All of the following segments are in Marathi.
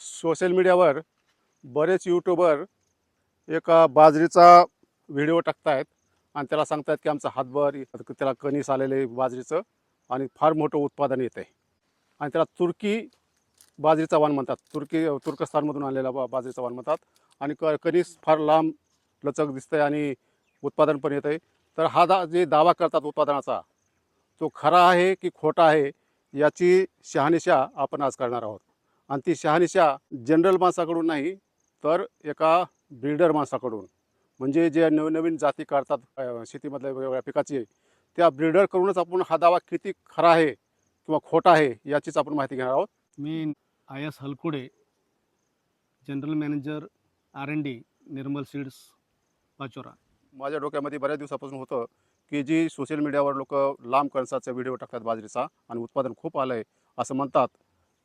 सोशल मीडियावर बरेच यूट्यूबर एका बाजरीचा व्हिडिओ टाकतायत आणि त्याला सांगतायत की आमचा हातभर त्याला कणीस आलेले बाजरीचं आणि फार मोठं उत्पादन येतं आहे आणि त्याला तुर्की बाजरीचा वाण म्हणतात. तुर्की तुर्कस्तानमधून आणलेला बा बाजरीचा वाण म्हणतात. आणि क कणीस फार लांब लचक दिसतं आहे आणि उत्पादन पण येतं आहे तर हा दा जे दावा करतात उत्पादनाचा तो खरा आहे की खोटा आहे याची शहानिशा आपण आज करणार आहोत. आणि ती शहानिशा जनरल माणसाकडून नाही तर एका ब्रीडर माणसाकडून. म्हणजे जे नवीन नवीन जाती काढतात शेतीमधल्या वेगवेगळ्या पिकाची त्या ब्रीडरकडूनच आपण हा दावा किती खरा आहे किंवा खोटा आहे याचीच आपण माहिती घेणार आहोत. मी I S Halkude general manager R N D Nirmal seeds Pachora. माझ्या डोक्यामध्ये बऱ्याच दिवसापासून होतं की जी सोशल मीडियावर लोक लांब कणसाचा व्हिडिओ टाकतात बाजरीचा आणि उत्पादन खूप आलं आहे असं म्हणतात.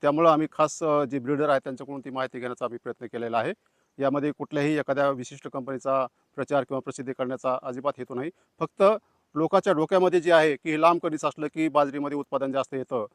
त्यामुळं आम्ही खास जे ब्रीडर आहेत त्यांच्याकडून ती माहिती घेण्याचा आम्ही प्रयत्न केलेला आहे. यामध्ये कुठल्याही एखाद्या विशिष्ट कंपनीचा प्रचार किंवा प्रसिद्धी करण्याचा अजिबात हेतू नाही. फक्त लोकांच्या डोक्यामध्ये जे आहे की हे लांब कणीस असलं की बाजरीमध्ये उत्पादन जास्त येतं.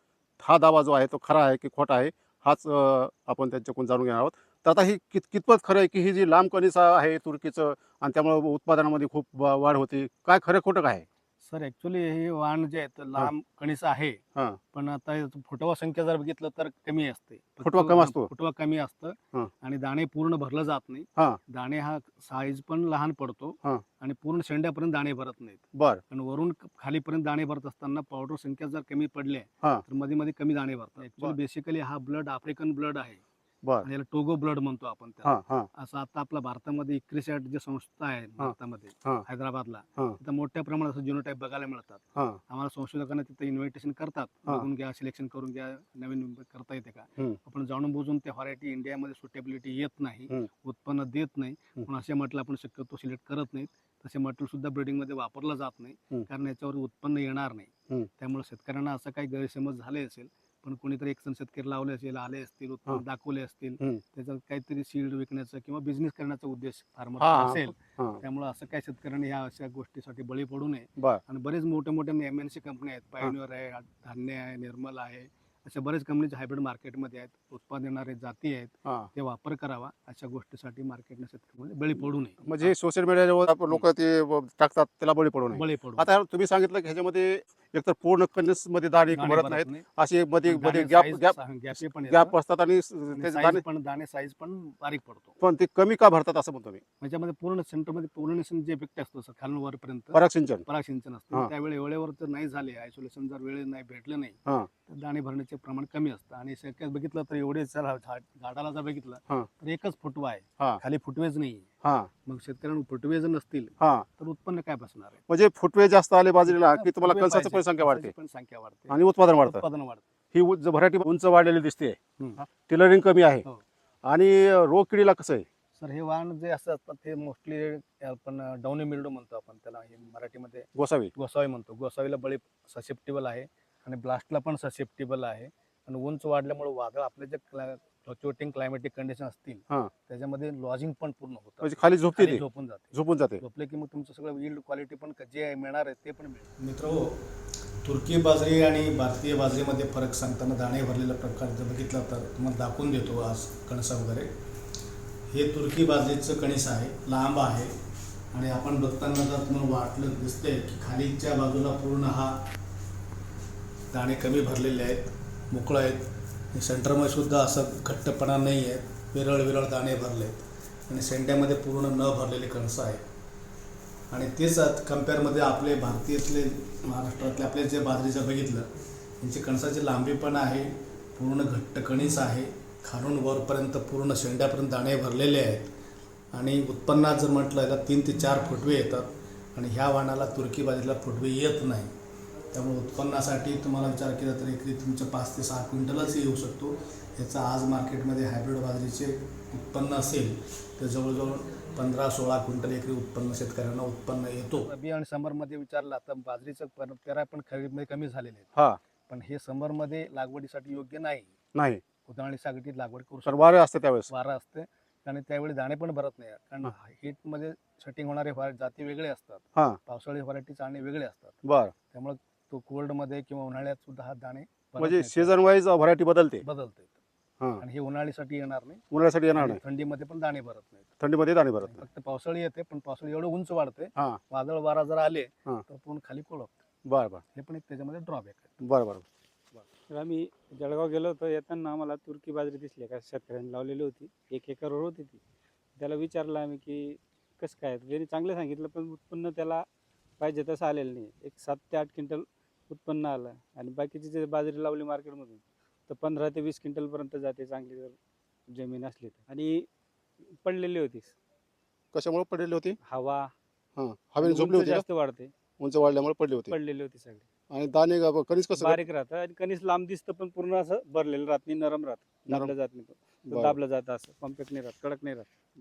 हा दावा जो आहे तो खरा आहे की खोटा आहे हाच आपण त्यांच्याकडून जाणून घेणार आहोत. तर आता ही कित कितपत खरं आहे की ही जी लांब कणीस आहे तुर्कीचं आणि त्यामुळं उत्पादनामध्ये खूप वाढ होती काय खरं खोटं काय आहे? सर ॲक्च्युली हे वाण जे आहे ते लांब कणीस आहे हां. पण आता याचं फुटवा संख्या जर बघितलं तर कमी असते फुटवा कमी असतो? फुटवा कमी असतं. आणि दाणे पूर्ण भरलं जात नाही हां. दाणे हा साईज पण लहान पडतो हां. आणि पूर्ण शेंड्यापर्यंत दाणे भरत नाहीत बर आणि वरून क- खालीपर्यंत दाणे भरत असताना पावडर संख्या जर कमी पडल्या हां. तर मध्ये मध्ये कमी दाणे भरतात ऍक्च्युली. बेसिकली हा ब्लड आफ्रिकन ब्लड आहे बर याला टोगो ब्लड म्हणतो आपण त्याला हां हां असं आता आपल्या भारतामध्ये इक्रिसॅट जे संस्था आहे भारतामध्ये हा. हैदराबादला हा. तिथं मोठ्या प्रमाणात असं जिनोटाईप बघायला मिळतात हां आम्हाला संशोधकांना तिथं इन्व्हिटेशन करतात हा. बघून घ्या सिलेक्शन करून घ्या नवीन करता येते का हम्म. आपण जाणून बुजून त्या व्हरायटी इंडियामध्ये सुटेबिलिटी येत नाही. उत्पन्न देत नाही हम्म. पण असे म्हटलं आपण शक्यतो सिलेक्ट करत नाहीत तसे म्हटलं सुद्धा ब्रिडिंगमध्ये वापरलं जात नाही. कारण याच्यावर उत्पन्न येणार नाही. त्यामुळे शेतकऱ्यांना असं काही गैरसमज झाले असेल पण कोणीतरी एक जण शेतकरी लावले असेल आले असतील उत्पन्न. दाखवले असतील हम्म. त्याचा काहीतरी सीड विकण्याचा किंवा बिझनेस करण्याचा उद्देश फार्मर हा, हा. असेल हां त्यामुळे असं काही शेतकऱ्यांनी ह्या अशा गोष्टीसाठी बळी पडू नये बर आणि बरेच मोठे मोठे एम एन सी कंपनी आहेत पायोनियर आहे धान्य आहे निर्मल आहे अशा बरेच कंपनीचे हायब्रिड मार्केटमध्ये आहेत उत्पादन देणारे जाती आहेत हां. ते वापर करावा अशा गोष्टीसाठी मार्केटने शेतकऱ्यांमध्ये बळी पडू नये. म्हणजे सोशल मीडियावर लोक ते टाकतात त्याला बळी पडू नये. बळी पडू आता तुम्ही सांगितलं की ह्याच्यामध्ये एकतर पूर्ण कणीसमध्ये दाणे दाणे भरत भरत नाहीत. नाही. असे मध्ये दाणे मध्ये गॅप size- गॅप गॅपे पण गॅप. असतात आणि स- आणि त्याचे size दाणे पण दाणे साईज पण बारीक पडतो. पण ते कमी का भरतात असं म्हणतो मी? त्याच्यामध्ये पूर्ण सेंटरमध्ये पोलिनेशन जे इफेक्ट असतो सर खालून वरपर्यंत पराग सिंचन. पराग सिंचन हा. असतं त्यावेळी वेळेवर जर नाही झाले आयसोलेशन जर वेळेत नाही भेटलं नाही हा. तर दाणे भरण्याचे प्रमाण कमी असतं. आणि शक्यत बघितलं तर एवढे हा झाड झाडाला जर हा. बघितलं तर एकच फुटवा आहे. हा. खाली फुटवेच नाही हा. मग शेतकऱ्यांना फुटवे जर नसतील हा. तर उत्पन्न काय बसणार आहे? म्हणजे फुटवे जास्त आले बाजरीला की तुम्हाला फुटवे कणसाची पण पाहिजे. संख्या वाढते. कणसाची पण संख्या वाढते. आणि उत्पादन वाढतं. उत्पादन वाढतं. ही व्हरायटी उंच वाढलेली दिसते. हम्म. टिलरिंग कमी आहे. हो. आणि रोग किडीला कसं आहे? सर हे वाहन जे असं असतात ते मोस्टली आपण डाऊनी मिल्डो म्हणतो आपण त्याला. हे मराठीमध्ये गोसावी. गोसावी म्हणतो. गोसावीला बळी ससेप्टेबल आहे आणि ब्लास्टला पण ससेप्टेबल आहे. आणि उंच वाढल्यामुळे वादळ आपले जे फ्लक्च्युएटिंग क्लायमेटिक कंडिशन असतील हा. त्याच्यामध्ये लॉजिंग पण पूर्ण होतं. म्हणजे खाली झोपते खाली झोपून जाते. झोपून जाते. झोपले की मग तुमचं सगळं yield क्वालिटी पण क- जे मिळणार आहे ते पण मिळेल. मित्र तुर्की बाजरी आणि भारतीय बाजरीमध्ये फरक सांगताना दाणे भरलेला प्रकार जर बघितला तर तुम्हाला दाखवून देतो आज कणसा वगैरे. हे तुर्की बाजरीचं कणीस आहे लांब आहे आणि आपण बघताना जर तुम्हाला वाटलं दिसतंय की खालीच्या बाजूला पूर्ण हा दाणे कमी भरलेले आहेत. मोकळं आहेत. सेंटरमध्ये सुद्धा असं घट्टपणा नाही आहे. विरळ विरळ दाणे भरले आहेत आणि सेंड्यामध्ये पूर्ण न भरलेले कणसं आहे आणि तेच कम्पेअरमध्ये आपले भारतीयातले महाराष्ट्रातले आपले जे बाजरीचं बघितलं त्यांची कणसाची लांबी पण आहे पूर्ण घट्ट कणीस आहे. खालून वरपर्यंत पूर्ण शेंड्यापर्यंत दाणे भरलेले आहेत. आणि उत्पन्नात जर म्हटलं तर तीन ते चार फुटवे येतात. आणि ह्या वाणाला तुर्की बाजरीला फुटवे येत नाही. त्यामुळे उत्पन्नासाठी तुम्हाला विचार केला तर एकरी तुमचं पाच ते सहा क्विंटलच येऊ शकतो. याचा आज मार्केटमध्ये हायब्रिड बाजरीचे उत्पन्न असेल तर जवळजवळ पंधरा सोळा क्विंटल एकरी उत्पन्न शेतकऱ्यांना उत्पन्न येतो. रबी आणि समरमध्ये विचारलं आता बाजरीचं पर- पेरा पण खरीपमध्ये कमी झालेले आहेत. हा. पण हे समरमध्ये लागवडीसाठी योग्य नाही. नाही. उन्हाळी सागटीत लागवड करू तर शकतो. वारे असते त्यावेळेस. वारा असते. आणि त्यावेळी दाणे पण भरत नाही. कारण हा. heat मध्ये सेटिंग होणारे जाती वेगळे असतात. हा. पावसाळी व्हरायटी चाणे वेगळे असतात. बर. त्यामुळे तो कोल्डमध्ये किंवा उन्हाळ्यात सुद्धा हा दाणे म्हणजे. सीझन वाईज व्हरायटी बदलते. बदलते. हा. आणि हे उन्हाळीसाठी येणार नाही. उन्हाळ्यासाठी येणार आणि नाही. थंडीमध्ये पण दाणे भरत नाहीत. थंडीमध्ये दाणे भरत नाही फक्त पावसाळी येते पण पावसाळी एवढं उंच वाढते. हा. वादळ वारा जर आले हा. तर पूर्ण खाली कोळपते. बरं बरं. हे पण एक त्याच्यामध्ये ड्रॉबॅक आहे. बरं बरं. तर आम्ही जळगाव गेलो होतो येताना आम्हाला तुर्की बाजरी दिसली. का शेतकऱ्यांनी लावलेली होती. एक एकरवर होती ती. त्याला विचारलं आम्ही की कसं काय? त्यांनी चांगलं सांगितलं पण उत्पन्न त्याला पाहिजे तसं आलेलं नाही. एक सात ते आठ क्विंटल उत्पन्न आलं आणि बाकीची जे बाजरी लावली मार्केटमधून तर पंधरा ते वीस क्विंटलपर्यंत जाते चांगली जर जमीन असली तर. आणि पडलेली होती. कशामुळे पडलेली होती? हवा. हा हवेने झोपली उंच होती का? जास्त वाढते. उंच वाढल्यामुळे पडली होती. पडलेली होती सगळी. आणि दाणे ग- कणीस कसं? बारीक राहतं आणि कणीस लांब दिसतं पण पूर्ण असं भरलेलं राहत नाही नरम राहत. नरम. दाबलं जात नाही बरं. दाबलं जातं असं. कॉम्पॅक्ट नाही राहत कडक नाही राहत.